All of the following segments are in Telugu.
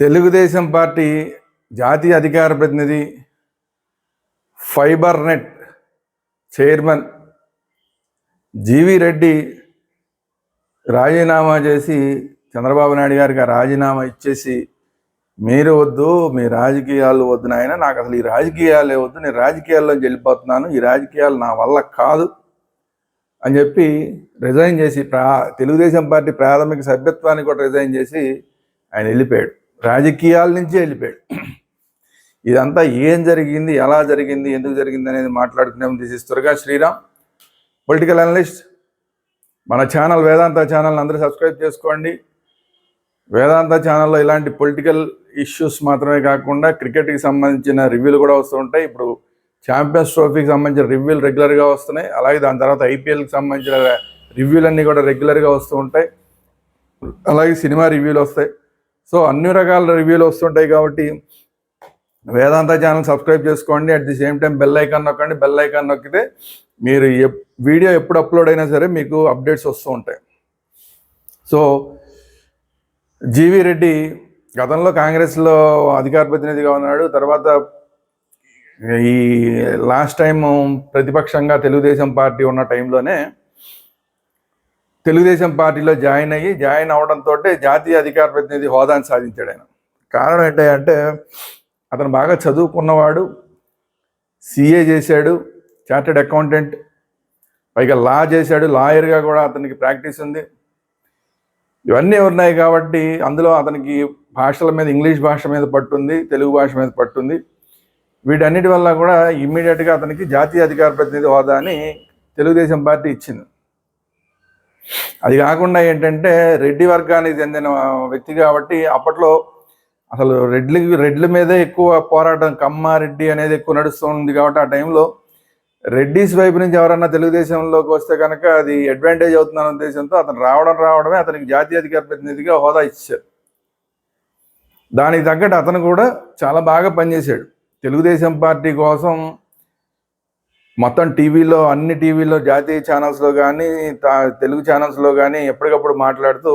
తెలుగుదేశం పార్టీ జాతీయ అధికార ప్రతినిధి fibre net chairman G V Reddy రాజీనామా చేసి చంద్రబాబు నాయుడు గారికి ఆ రాజీనామా ఇచ్చేసి మీరు వద్దు మీ రాజకీయాలు వద్దు నాయన నాకు అసలు ఈ రాజకీయాలే వద్దు నేను రాజకీయాల్లో వెళ్ళిపోతున్నాను ఈ రాజకీయాలు నా వల్ల కాదు అని చెప్పి రిజైన్ చేసి ప్రా తెలుగుదేశం పార్టీ ప్రాథమిక సభ్యత్వాన్ని కూడా రిజైన్ చేసి ఆయన వెళ్ళిపోయాడు. రాజకీయాల నుంచి వెళ్ళిపోయాడు. ఇదంతా ఏం జరిగింది ఎలా జరిగింది ఎందుకు జరిగింది అనేది మాట్లాడుకునే దిస్ ఇస్ త్వరగా శ్రీరామ్ పొలిటికల్ అనలిస్ట్ మన ఛానల్ వేదాంత ఛానల్ని అందరూ సబ్స్క్రైబ్ చేసుకోండి. వేదాంత ఛానల్లో ఇలాంటి పొలిటికల్ ఇష్యూస్ మాత్రమే కాకుండా క్రికెట్కి సంబంధించిన రివ్యూలు కూడా వస్తూ ఉంటాయి. ఇప్పుడు ఛాంపియన్స్ ట్రోఫీకి సంబంధించిన రివ్యూలు రెగ్యులర్గా వస్తున్నాయి. అలాగే దాని తర్వాత ఐపీఎల్కి సంబంధించిన రివ్యూలన్నీ కూడా రెగ్యులర్గా వస్తూ ఉంటాయి. అలాగే సినిమా రివ్యూలు వస్తాయి. సో అన్ని రకాల రివ్యూలు వస్తుంటాయి కాబట్టి వేదాంత ఛానల్ సబ్స్క్రైబ్ చేసుకోండి. At the same time bell icon నొక్కండి. బెల్ ఐకాన్ నొక్కితే మీరు ఎప్- వీడియో ఎప్పుడు అప్లోడ్ అయినా సరే మీకు అప్డేట్స్ వస్తూ ఉంటాయి. సో జీవి రెడ్డి గతంలో కాంగ్రెస్లో అధికార ప్రతినిధిగా ఉన్నాడు. తర్వాత ఈ లాస్ట్ టైం ప్రతిపక్షంగా తెలుగుదేశం పార్టీ ఉన్న టైంలోనే తెలుగుదేశం పార్టీలో జాయిన్ అయ్యి జాయిన్ అవడంతో జాతీయ అధికార ప్రతినిధి హోదాని సాధించాడు ఆయన. కారణం ఏంటంటే అతను బాగా చదువుకున్నవాడు సిఏ చేశాడు చార్టెడ్ అకౌంటెంట్ పైగా లా చేశాడు లాయర్గా కూడా అతనికి ప్రాక్టీస్ ఉంది. ఇవన్నీ ఉన్నాయి కాబట్టి అందులో అతనికి భాషల మీద ఇంగ్లీష్ భాష మీద పట్టుంది తెలుగు భాష మీద పట్టుంది. వీటన్నిటి వల్ల కూడా ఇమ్మీడియట్గా అతనికి జాతీయ అధికార ప్రతినిధి హోదాని తెలుగుదేశం పార్టీ ఇచ్చింది. అది కాకుండా ఏంటంటే రెడ్డి వర్గానికి చెందిన వ్యక్తి కాబట్టి అప్పట్లో అసలు రెడ్లు రెడ్ల మీదే ఎక్కువ పోరాటం కమ్మారెడ్డి అనేది ఎక్కువ నడుస్తుంది కాబట్టి ఆ టైంలో రెడ్డిస్ వైపు నుంచి ఎవరన్నా తెలుగుదేశంలోకి వస్తే కనుక అది అడ్వాంటేజ్ అవుతుందన్న ఉద్దేశంతో అతను రావడం రావడమే అతనికి జాతీయ అధికార ప్రతినిధిగా హోదా ఇచ్చారు. దానికి తగ్గట్టు అతను కూడా చాలా బాగా పనిచేశాడు. తెలుగుదేశం పార్టీ కోసం మొత్తం టీవీలో అన్ని టీవీలో జాతీయ ఛానల్స్లో కానీ తెలుగు ఛానల్స్లో కానీ ఎప్పటికప్పుడు మాట్లాడుతూ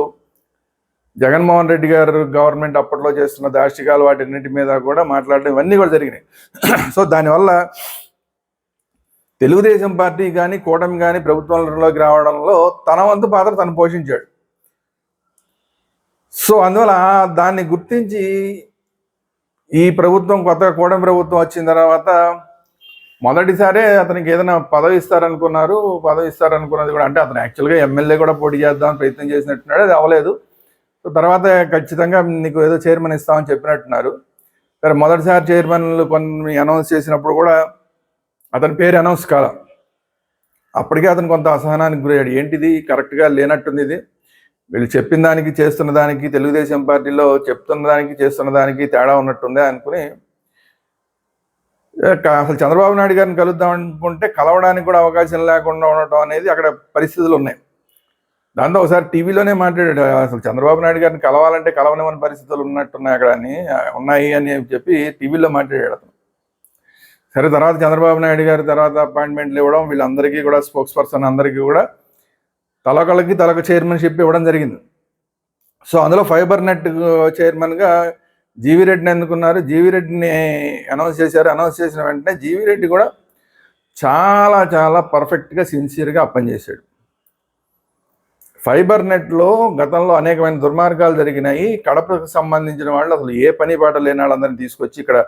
జగన్మోహన్ రెడ్డి గారు గవర్నమెంట్ అప్పట్లో చేస్తున్న దాష్టికాలు వాటిన్నిటి మీద కూడా మాట్లాడడం ఇవన్నీ కూడా జరిగినాయి. సో దానివల్ల తెలుగుదేశం పార్టీ కానీ కూటమి కానీ ప్రభుత్వంలోకి రావడంలో తన వంతు పాత్ర తను పోషించాడు. సో అందువల్ల దాన్ని గుర్తించి ఈ ప్రభుత్వం కొత్తగా కూటమి ప్రభుత్వం వచ్చిన తర్వాత మొదటిసారే అతనికి ఏదైనా పదవి ఇస్తారనుకున్నారు పదవి ఇస్తారనుకున్నది కూడా అంటే అతను యాక్చువల్గా ఎమ్మెల్యే కూడా పోటీ చేద్దామని ప్రయత్నం చేసినట్టున్నాడు అది అవ్వలేదు. సో తర్వాత ఖచ్చితంగా నీకు ఏదో చైర్మన్ ఇస్తామని చెప్పినట్టున్నారు. సరే మొదటిసారి చైర్మన్లు కొన్ని అనౌన్స్ చేసినప్పుడు కూడా అతని పేరు అనౌన్స్ కాల. అప్పటికే అతను కొంత అసహనానికి గురయ్యాడు. ఏంటిది? కరెక్ట్గా లేనట్టుంది ఇది. వీళ్ళు చెప్పిన దానికి చేస్తున్న దానికి తెలుగుదేశం పార్టీలో చెప్తున్న దానికి చేస్తున్న దానికి తేడా ఉన్నట్టుంది అనుకుని అసలు చంద్రబాబు నాయుడు గారిని కలుద్దాం అనుకుంటే కలవడానికి కూడా అవకాశం లేకుండా ఉండటం అనేది అక్కడ పరిస్థితులు ఉన్నాయి. దాంతో ఒకసారి టీవీలోనే మాట్లాడాడు అసలు చంద్రబాబు నాయుడు గారిని కలవాలంటే కలవనివని పరిస్థితులు ఉన్నట్టున్నాయి అక్కడ అని ఉన్నాయి అని చెప్పి టీవీలో మాట్లాడాడు అతను. సరే తర్వాత చంద్రబాబు నాయుడు గారి తర్వాత అపాయింట్మెంట్లు ఇవ్వడం వీళ్ళందరికీ కూడా స్పోక్స్ పర్సన్ అందరికీ కూడా తలొకళ్ళకి తలొక చైర్మన్షిప్ ఇవ్వడం జరిగింది. సో అందులో ఫైబర్ నెట్ చైర్మన్గా జీవి రెడ్డిని ఎందుకున్నారు? జీవి రెడ్డిని అనౌన్స్ చేశారు. అనౌన్స్ చేసిన వెంటనే జీవి రెడ్డి కూడా చాలా చాలా పర్ఫెక్ట్గా సిన్సియర్గా పనిచేశాడు ఫైబర్ నెట్లో గతంలో అనేకమైన దుర్మార్గాలు జరిగినాయి. కడపకు సంబంధించిన వాళ్ళు అసలు ఏ పని పాట లేని వాళ్ళందరినీ తీసుకొచ్చి ఇక్కడ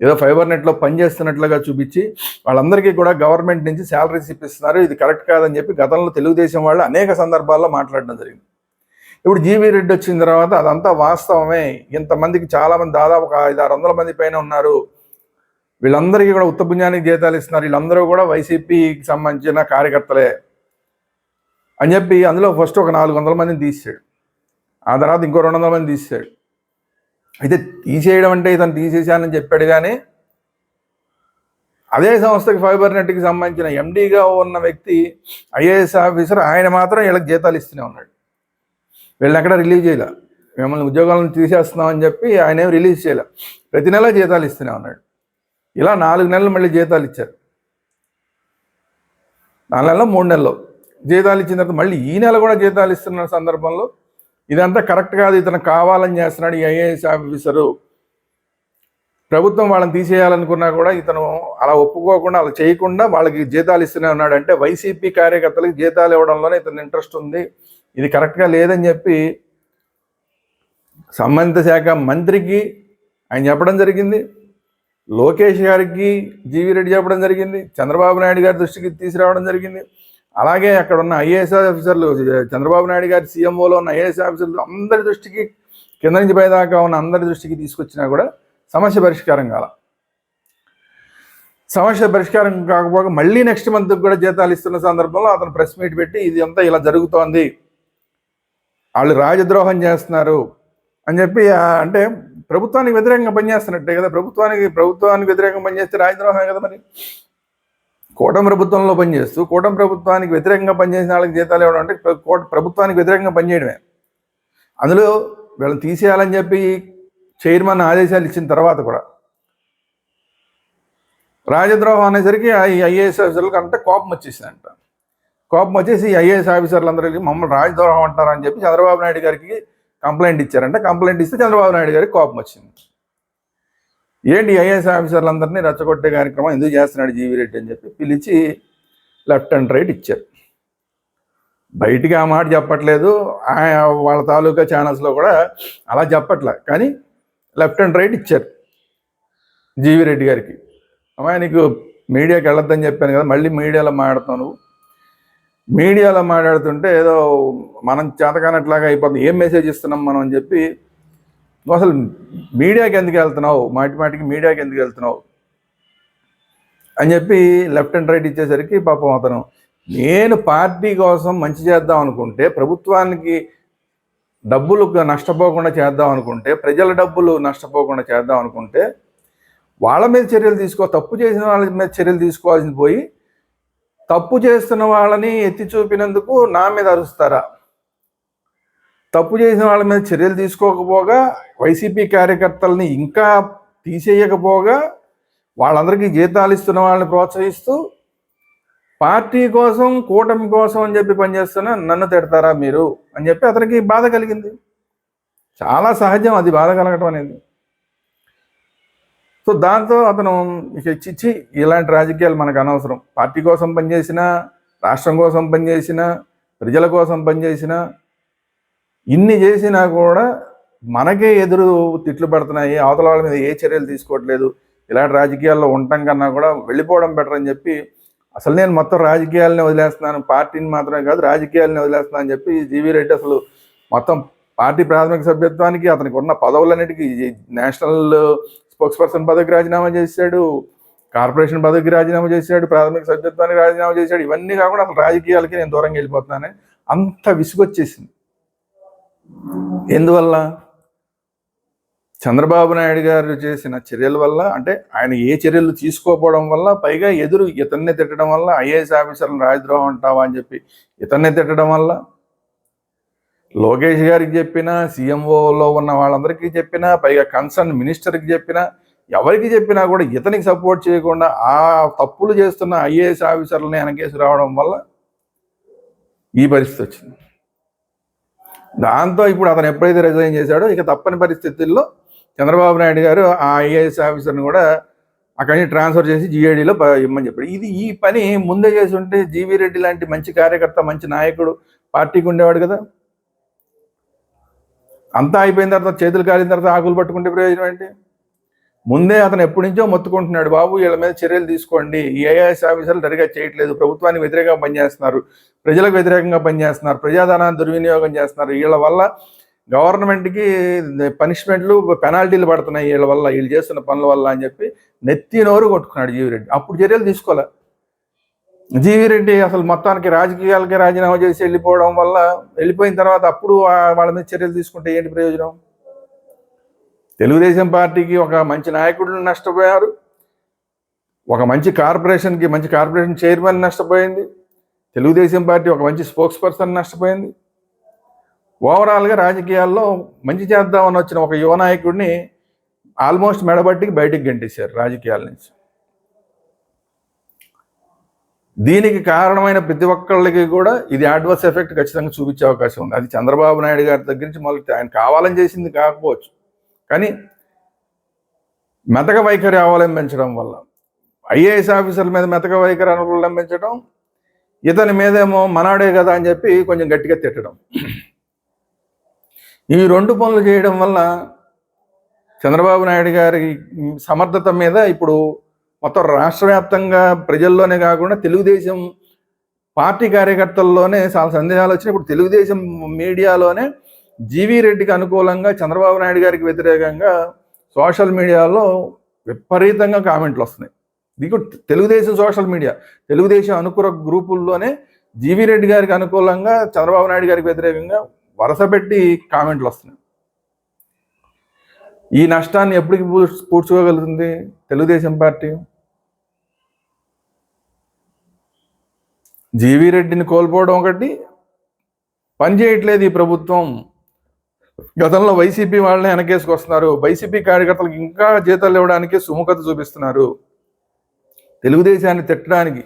ఏదో ఫైబర్ నెట్లో పనిచేస్తున్నట్లుగా చూపించి వాళ్ళందరికీ కూడా గవర్నమెంట్ నుంచి శాలరీస్ ఇప్పిస్తున్నారు. ఇది కరెక్ట్ కాదని చెప్పి గతంలో తెలుగుదేశం వాళ్ళు అనేక సందర్భాల్లో మాట్లాడడం జరిగింది. ఇప్పుడు జీవీ రెడ్డి వచ్చిన తర్వాత అదంతా వాస్తవమే. ఇంతమందికి చాలామంది దాదాపు ఒక ఐదు ఆరు వందల మంది పైన ఉన్నారు. వీళ్ళందరికీ కూడా ఉత్తపుణ్యానికి జీతాలు ఇస్తున్నారు. వీళ్ళందరూ కూడా వైసీపీకి సంబంధించిన కార్యకర్తలే అని చెప్పి అందులో ఫస్ట్ ఒక నాలుగు వందల మందిని తీసాడు ఆ తర్వాత ఇంకో రెండు వందల మంది తీసాడు అయితే తీసేయడం అంటే ఇతను తీసేసానని చెప్పాడు కానీ అదే సంస్థకి ఫైబర్ నెట్కి సంబంధించిన ఎండీగా ఉన్న వ్యక్తి ఐఏఎస్ ఆఫీసర్ ఆయన మాత్రం వీళ్ళకి జీతాలు ఇస్తూనే ఉన్నాడు. వీళ్ళని ఎక్కడ రిలీజ్ చేయలే. మిమ్మల్ని ఉద్యోగాలను తీసేస్తున్నామని చెప్పి ఆయన ఏం రిలీజ్ చేయలే. ప్రతి నెల జీతాలు ఇస్తూనే ఉన్నాడు. ఇలా నాలుగు నెలలు మళ్ళీ జీతాలు ఇచ్చారు. నాలుగు నెలలో మూడు నెలలు జీతాలు ఇచ్చిన తర్వాత మళ్ళీ ఈ నెల కూడా జీతాలు ఇస్తున్న సందర్భంలో ఇదంతా కరెక్ట్ కాదు ఇతను కావాలని చేస్తున్నాడు ఈ ఐఏఎస్ ఆఫీసరు. ప్రభుత్వం వాళ్ళని తీసేయాలనుకున్నా కూడా ఇతను అలా ఒప్పుకోకుండా అలా చేయకుండా వాళ్ళకి జీతాలు ఇస్తూనే ఉన్నాడు అంటే వైసీపీ కార్యకర్తలకు జీతాలు ఇవ్వడంలోనే ఇతను ఇంట్రెస్ట్ ఉంది. ఇది కరెక్ట్గా లేదని చెప్పి సంబంధిత శాఖ మంత్రికి ఆయన చెప్పడం జరిగింది. లోకేష్ గారికి జీవి రెడ్డి చెప్పడం జరిగింది. చంద్రబాబు నాయుడు గారి దృష్టికి తీసుకురావడం జరిగింది. అలాగే అక్కడ ఉన్న ఐఏఎస్ ఆఫీసర్లు చంద్రబాబు నాయుడు గారి సీఎంఓలో ఉన్న ఐఏఎస్ ఆఫీసర్లు అందరి దృష్టికి కింద నుంచి పైదాకా ఉన్న అందరి దృష్టికి తీసుకొచ్చినా కూడా సమస్య పరిష్కారం కాల. సమస్య పరిష్కారం కాకపోగా మళ్ళీ నెక్స్ట్ మంత్ కూడా జీతాలు ఇస్తున్న సందర్భంలో అతను ప్రెస్ మీట్ పెట్టి ఇది అంతా ఇలా జరుగుతోంది. వాళ్ళు రాజద్రోహం చేస్తున్నారు అని చెప్పి అంటే ప్రభుత్వానికి వ్యతిరేకంగా పనిచేస్తున్నట్టే కదా. ప్రభుత్వానికి ప్రభుత్వానికి వ్యతిరేకంగా పనిచేస్తే రాజద్రోహమే కదా మరి. కూటమి ప్రభుత్వంలో పనిచేస్తూ కూటమి ప్రభుత్వానికి వ్యతిరేకంగా పనిచేసిన వాళ్ళకి జీతాలు ఇవ్వడం అంటే ప్ర- ప్రభుత్వానికి వ్యతిరేకంగా పనిచేయడమే. అందులో వీళ్ళని తీసేయాలని చెప్పి చైర్మన్ ఆదేశాలు ఇచ్చిన తర్వాత కూడా. రాజద్రోహం అనేసరికి ఈ ఐఏఎస్ ఆఫీసర్లకు అంటే కోపం వచ్చేసిందంట. కోపం వచ్చేసి ఐఏఎస్ ఆఫీసర్లందరికీ మమ్మల్ని రాజద్రోహం అంటారని చెప్పి చంద్రబాబు నాయుడు గారికి కంప్లైంట్ ఇచ్చారంట. కంప్లైంట్ ఇస్తే చంద్రబాబు నాయుడు గారికి కోపం వచ్చింది. ఏంటి ఐఏఎస్ ఆఫీసర్లందరినీ రెచ్చగొట్టే కార్యక్రమం ఎందుకు చేస్తున్నాడు జీవి రెడ్డి అని చెప్పి పిలిచి లెఫ్ట్ అండ్ రైట్ ఇచ్చారు. బయటికి ఆ మాట చెప్పట్లేదు. వాళ్ళ తాలూకా ఛానల్స్లో కూడా అలా చెప్పట్లే. కానీ లెఫ్ట్ అండ్ రైట్ ఇచ్చారు జీవి రెడ్డి గారికి. అమ్మాయి నీకు మీడియాకి వెళ్ళొద్దని చెప్పాను కదా మళ్ళీ మీడియాలో మాట్లాడుతావు నువ్వు. మీడియాలో మాట్లాడుతుంటే ఏదో మనం చేతకానట్లాగా అయిపోతుంది ఏం మెసేజ్ ఇస్తున్నాం మనం అని చెప్పి నువ్వు అసలు మీడియాకి ఎందుకు వెళ్తున్నావు? మాటి మాటికి మీడియాకి ఎందుకు వెళ్తున్నావు? అని చెప్పి లెఫ్ట్ అండ్ రైట్ ఇచ్చేసరికి పాపం అతను నేను పార్టీ కోసం మంచి చేద్దాం అనుకుంటే ప్రభుత్వానికి డబ్బులు నష్టపోకుండా చేద్దాం అనుకుంటే ప్రజల డబ్బులు నష్టపోకుండా చేద్దాం అనుకుంటే వాళ్ళ మీద చర్యలు తీసుకో తప్పు చేసిన వాళ్ళ మీద చర్యలు తీసుకోవాల్సింది పోయి తప్పు చేస్తున్న వాళ్ళని ఎత్తి చూపినందుకు నా మీద అరుస్తారా? తప్పు చేసిన వాళ్ళ మీద చర్యలు తీసుకోకపోగా వైసీపీ కార్యకర్తల్ని ఇంకా తీసేయకపోగా వాళ్ళందరికీ జీతాలు ఇస్తున్న వాళ్ళని ప్రోత్సహిస్తూ పార్టీ కోసం కూటమి కోసం అని చెప్పి పనిచేస్తున్న నన్ను తిడతారా మీరు? అని చెప్పి అతనికి బాధ కలిగింది. చాలా సహజం అది బాధ కలగటం అనేది. సో దాంతో అతను ఇక చిచ్చి ఇలాంటి రాజకీయాలు మనకు అనవసరం. పార్టీ కోసం పనిచేసినా రాష్ట్రం కోసం పనిచేసినా ప్రజల కోసం పనిచేసినా ఇన్ని చేసినా కూడా మనకే ఎదురు తిట్లు పడుతున్నాయి. అవతల వాళ్ళ మీద ఏ చర్యలు తీసుకోవట్లేదు. ఇలాంటి రాజకీయాల్లో ఉండటం కన్నా కూడా వెళ్ళిపోవడం బెటర్ అని చెప్పి అసలు నేను మొత్తం రాజకీయాలని వదిలేస్తున్నాను. పార్టీని మాత్రమే కాదు రాజకీయాలని వదిలేస్తున్నాను అని చెప్పి జీవీ రెడ్డి అసలు మొత్తం పార్టీ ప్రాథమిక సభ్యత్వానికి అతనికి ఉన్న పదవులన్నిటికీ నేషనల్ స్పోక్స్ పర్సన్ పదవికి రాజీనామా చేశాడు కార్పొరేషన్ పదవికి రాజీనామా చేశాడు ప్రాథమిక సభ్యత్వానికి రాజీనామా చేశాడు. ఇవన్నీ కాకుండా అసలు రాజకీయాలకి నేను దూరంగా వెళ్ళిపోతున్నానని అంత విసుగొచ్చేసింది. ఎందువల్ల? చంద్రబాబు నాయుడు గారు చేసిన చర్యల వల్ల అంటే ఆయన ఏ చర్యలు తీసుకోకపోవడం వల్ల పైగా ఎదురు ఇతన్నే తిట్టడం వల్ల ఐఏఎస్ ఆఫీసర్లను రాజద్రోహం అంటావా అని చెప్పి ఇతన్నే తిట్టడం వల్ల లోకేష్ గారికి చెప్పినా సీఎంఓలో ఉన్న వాళ్ళందరికీ చెప్పినా పైగా కన్సర్న్ మినిస్టర్కి చెప్పినా ఎవరికి చెప్పినా కూడా ఇతనికి సపోర్ట్ చేయకుండా ఆ తప్పులు చేస్తున్న ఐఏఎస్ ఆఫీసర్లని వెనకేసి రావడం వల్ల ఈ పరిస్థితి వచ్చింది. దాంతో ఇప్పుడు అతను ఎప్పుడైతే రిజైన్ చేశాడో ఇక తప్పని పరిస్థితుల్లో చంద్రబాబు నాయుడు గారు ఆ ఐఏఎస్ ఆఫీసర్ని కూడా అక్కడి నుంచి ట్రాన్స్ఫర్ చేసి జీఏడీలో ఇమ్మని చెప్పాడు. ఇది ఈ పని ముందే చేసి ఉంటే జీవీ రెడ్డి లాంటి మంచి కార్యకర్త మంచి నాయకుడు పార్టీకి ఉండేవాడు కదా. అంతా అయిపోయిన తర్వాత చేతులు కాలిన తర్వాత ఆకులు పట్టుకుంటే ప్రయోజనం ఏంటి? ముందే అతను ఎప్పటి నుంచో మొత్తుకుంటున్నాడు. బాబు వీళ్ళ మీద చర్యలు తీసుకోండి. ఈ ఐఏఎస్ ఆఫీసర్లు సరిగా చేయట్లేదు. ప్రభుత్వానికి వ్యతిరేకంగా పనిచేస్తున్నారు. ప్రజలకు వ్యతిరేకంగా పనిచేస్తున్నారు. ప్రజాధనాన్ని దుర్వినియోగం చేస్తున్నారు. వీళ్ళ వల్ల గవర్నమెంట్కి పనిష్మెంట్లు పెనాల్టీలు పడుతున్నాయి వీళ్ళ వల్ల వీళ్ళు చేస్తున్న పనుల వల్ల అని చెప్పి నెత్తి నోరు కొట్టుకున్నాడు జీవిరెడ్డి అప్పుడు చర్యలు తీసుకోలే. జీవిరెడ్డి అసలు మొత్తానికి రాజకీయాలకే రాజీనామా చేసి వెళ్ళిపోవడం వల్ల వెళ్ళిపోయిన తర్వాత అప్పుడు వాళ్ళ మీద చర్యలు తీసుకుంటే ఏంటి ప్రయోజనం? తెలుగుదేశం పార్టీకి ఒక మంచి నాయకుడిని నష్టపోయారు. ఒక మంచి కార్పొరేషన్కి మంచి కార్పొరేషన్ చైర్మన్ నష్టపోయింది. తెలుగుదేశం పార్టీ ఒక మంచి స్పోక్స్ పర్సన్ నష్టపోయింది. ఓవరాల్గా రాజకీయాల్లో మంచి చేద్దామని వచ్చిన ఒక యువ నాయకుడిని ఆల్మోస్ట్ మెడబట్టికి బయటికి గంటేశారు రాజకీయాల నుంచి. దీనికి కారణమైన ప్రతి ఒక్కళ్ళకి కూడా ఇది అడ్వర్స్ ఎఫెక్ట్ ఖచ్చితంగా చూపించే అవకాశం ఉంది. అది చంద్రబాబు నాయుడు గారి దగ్గర నుంచి మొదలు ఆయన కావాలని చేసింది కాకపోవచ్చు. కానీ మెతక వైఖరి అవలంబించడం వల్ల ఐఏఎస్ ఆఫీసర్ల మీద మెతక వైఖరి అవలంబించడం ఇతని మీదేమో మనాడే కదా అని చెప్పి కొంచెం గట్టిగా తిట్టడం. ఈ రెండు పనులు చేయడం వల్ల చంద్రబాబు నాయుడు గారి సమర్థత మీద ఇప్పుడు మొత్తం రాష్ట్ర వ్యాప్తంగా ప్రజల్లోనే కాకుండా తెలుగుదేశం పార్టీ కార్యకర్తల్లోనే చాలా సందేహాలు వచ్చినాయి. ఇప్పుడు తెలుగుదేశం మీడియాలోనే జీవీ రెడ్డికి అనుకూలంగా చంద్రబాబు నాయుడు గారికి వ్యతిరేకంగా సోషల్ మీడియాలో విపరీతంగా కామెంట్లు వస్తున్నాయి. ఇది తెలుగుదేశం సోషల్ మీడియా. తెలుగుదేశం అనుకూల గ్రూపుల్లోనే జీవీ రెడ్డి గారికి అనుకూలంగా చంద్రబాబు నాయుడు గారికి వ్యతిరేకంగా వరుస పెట్టి కామెంట్లు వస్తున్నాయి. ఈ నష్టాన్ని ఎప్పటికి పూడ్చుకోగలుగుతుంది తెలుగుదేశం పార్టీ? జీవీ రెడ్డిని కోల్పోవడం ఒకటి పనిచేయట్లేదు ఈ ప్రభుత్వం. గతంలో వైసీపీ వాళ్ళని వెనకేసుకొస్తున్నారు. వైసీపీ కార్యకర్తలకు ఇంకా జీతాలు ఇవ్వడానికి సుముఖత చూపిస్తున్నారు. తెలుగుదేశాన్ని తిట్టడానికి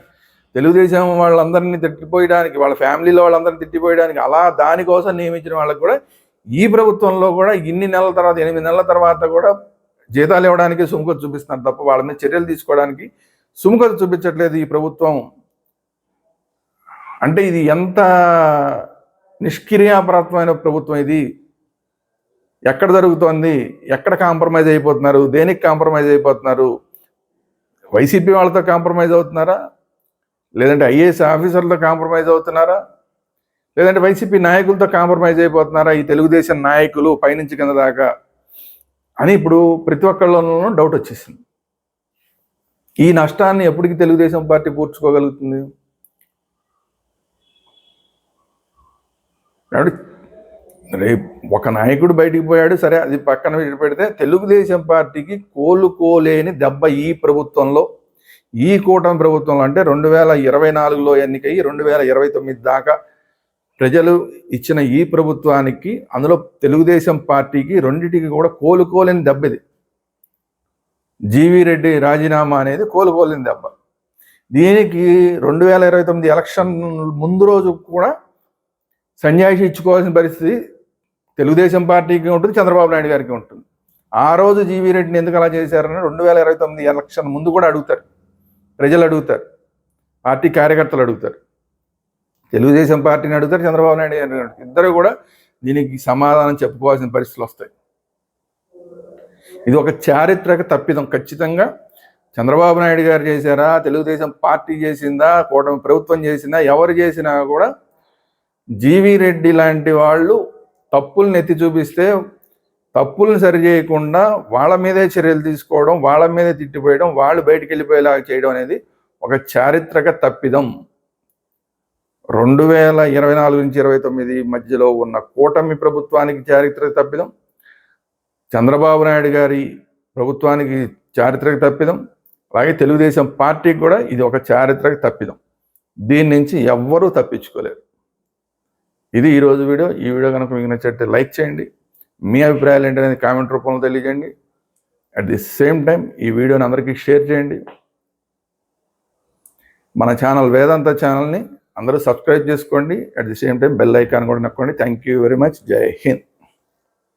తెలుగుదేశం వాళ్ళందరినీ తిట్టిపోయడానికి వాళ్ళ ఫ్యామిలీలో వాళ్ళందరినీ తిట్టిపోయడానికి అలా దానికోసం నియమించిన వాళ్ళకి కూడా ఈ ప్రభుత్వంలో కూడా ఇన్ని నెలల తర్వాత ఎనిమిది నెలల తర్వాత కూడా జీతాలు ఇవ్వడానికి సుముఖత చూపిస్తున్నారు తప్ప వాళ్ళ మీద చర్యలు తీసుకోవడానికి సుముఖత చూపించట్లేదు ఈ ప్రభుత్వం. అంటే ఇది ఎంత నిష్క్రియాపరత్వమైన ప్రభుత్వం ఇది? ఎక్కడ జరుగుతోంది? ఎక్కడ కాంప్రమైజ్ అయిపోతున్నారు? దేనికి కాంప్రమైజ్ అయిపోతున్నారు? వైసీపీ వాళ్ళతో కాంప్రమైజ్ అవుతున్నారా? లేదంటే ఐఏఎస్ ఆఫీసర్లతో కాంప్రమైజ్ అవుతున్నారా? లేదంటే వైసీపీ నాయకులతో కాంప్రమైజ్ అయిపోతున్నారా? ఈ తెలుగుదేశం నాయకులు పైనుంచి కింద దాకా అని ఇప్పుడు ప్రతి ఒక్కళ్ళలోనూ డౌట్ వచ్చేసింది. ఈ నష్టాన్ని ఎప్పటికి తెలుగుదేశం పార్టీ పూడ్చుకోగలుగుతుంది? రేపు ఒక నాయకుడు బయటికి పోయాడు సరే అది పక్కన పెడితే తెలుగుదేశం పార్టీకి కోలుకోలేని దెబ్బ ఈ ప్రభుత్వంలో ఈ కూటమి ప్రభుత్వంలో అంటే రెండు వేల ఇరవై నాలుగులో ఎన్నికయ్యి రెండు వేల ఇరవై తొమ్మిది దాకా ప్రజలు ఇచ్చిన ఈ ప్రభుత్వానికి అందులో తెలుగుదేశం పార్టీకి రెండింటికి కూడా కోలుకోలేని దెబ్బ ఇది. జీవి రెడ్డి రాజీనామా అనేది కోలుకోలేని దెబ్బ. దీనికి రెండు వేల ఇరవై తొమ్మిది ఎలక్షన్ ముందు రోజు కూడా సన్యాసి ఇచ్చుకోవాల్సిన పరిస్థితి తెలుగుదేశం పార్టీకి ఉంటుంది చంద్రబాబు నాయుడు గారికి ఉంటుంది. ఆ రోజు జీవీ రెడ్డిని ఎందుకు అలా చేశారని రెండు వేల ఇరవై తొమ్మిది ఎలక్షన్ ముందు కూడా అడుగుతారు. ప్రజలు అడుగుతారు పార్టీ కార్యకర్తలు అడుగుతారు. తెలుగుదేశం పార్టీని అడుగుతారు చంద్రబాబు నాయుడు గారిని అడుగుతారు. ఇద్దరు కూడా దీనికి సమాధానం చెప్పుకోవాల్సిన పరిస్థితులు వస్తాయి. ఇది ఒక చారిత్రక తప్పిదం. ఖచ్చితంగా చంద్రబాబు నాయుడు గారు చేశారా తెలుగుదేశం పార్టీ చేసిందా కూటమి ప్రభుత్వం చేసిందా ఎవరు చేసినా కూడా జీవీ రెడ్డి లాంటి వాళ్ళు తప్పుల్ని ఎత్తి చూపిస్తే తప్పులను సరి చేయకుండా వాళ్ళ మీదే చర్యలు తీసుకోవడం వాళ్ళ మీదే తిట్టిపోయడం వాళ్ళు బయటికి వెళ్ళిపోయేలా చేయడం అనేది ఒక చారిత్రక తప్పిదం. రెండు వేల ఇరవై నాలుగు నుంచి ఇరవై తొమ్మిది మధ్యలో ఉన్న కూటమి ప్రభుత్వానికి చారిత్రక తప్పిదం చంద్రబాబు నాయుడు గారి ప్రభుత్వానికి చారిత్రక తప్పిదం అలాగే తెలుగుదేశం పార్టీకి కూడా ఇది ఒక చారిత్రక తప్పిదం. దీని నుంచి ఎవ్వరూ తప్పించుకోలేరు. ఇది ఈరోజు వీడియో. ఈ వీడియో కనుక మీకు నచ్చితే లైక్ చేయండి. మీ అభిప్రాయాలు ఏంటనేది కామెంట్ రూపంలో తెలియజేయండి. అట్ ది సేమ్ టైం ఈ వీడియోని అందరికీ షేర్ చేయండి. మన ఛానల్ వేదాంత ఛానల్ని అందరూ సబ్స్క్రైబ్ చేసుకోండి. At the same time bell icon కూడా నొక్కండి. థ్యాంక్ యూ వెరీ మచ్ జై హింద్